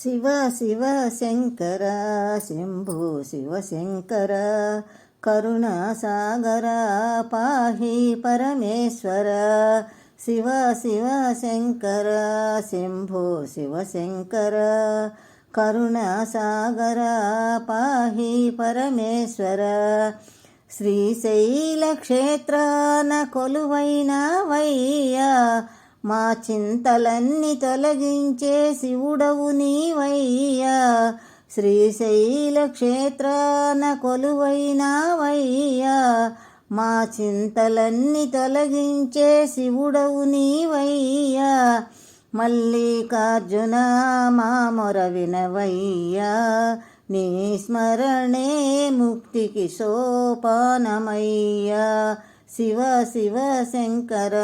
శివ శివ శంకర శంభో శివ శంకర కరుణాసాగర పాహి పరమేశ్వర శివ శివ శంకర శంభో శివ శంకర కరుణాసాగర పాహి పరమేశ్వర శ్రీశైల క్షేత్రాన కొలువైన వయ్యా మా చింతలన్నీ తొలగించే శివుడవు నీవయ్యా. శ్రీశైల క్షేత్రాన కొలువైనావయ్యా. మా చింతలన్నీ తొలగించే శివుడవు నీవయ్యా. మల్లికార్జున మా మొర వినవయ్యా. నీ స్మరణే ముక్తికి సోపానమయ్యా. శివ శివ శంకర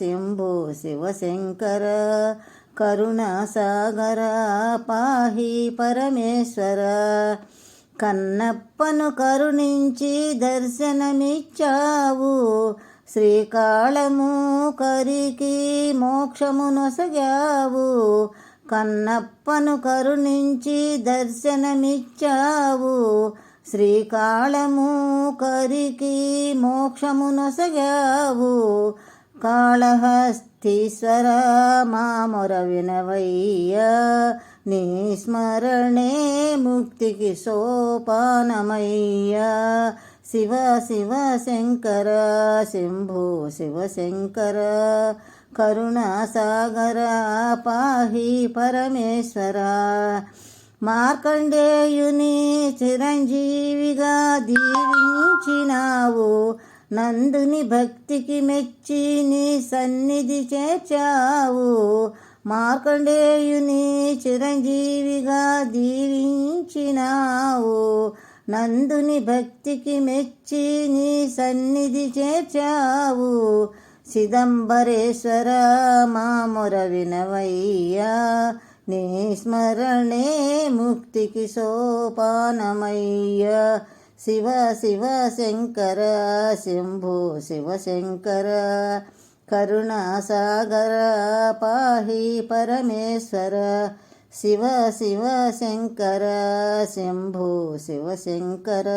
శంభో శివ శంకర కరుణాసాగర పాహి పరమేశ్వర. కన్నప్పను కరుణించి దర్శనమిచ్చావు శ్రీకాళము కరికి మోక్షము నొసగావు. కన్నప్పను కరుణించి దర్శనమిచ్చావు శ్రీకాళము కరికి మోక్షము నొసగావు కాళహస్తీశ్వర మామొర వినవయ్య. నీ స్మరణే ముక్తికి సోపానమయ్యా. శివ శివ శంకర శంభో శివ శంకర. కరుణాసాగర పాహి పరమేశ్వర. మార్కండేయుని చిరంజీవిగా దీవించినావు. నందుని భక్తికి మెచ్చి నీ సన్నిధి చేర్చావు. మార్కండేయుని చిరంజీవిగా దీవించినావు. నందుని భక్తికి మెచ్చి నీ సన్నిధి చేర్చావు. చిదంబరేశ్వర మామొర వినవయ్యా. నీ స్మరణే ముక్తికి సోపానమయ్య. శివ శివ శంకర శంభో శివ శంకర. కరుణాసాగర పాహి పరమేశ్వర. శివ శివ శంకర శంభో శివ శంకర.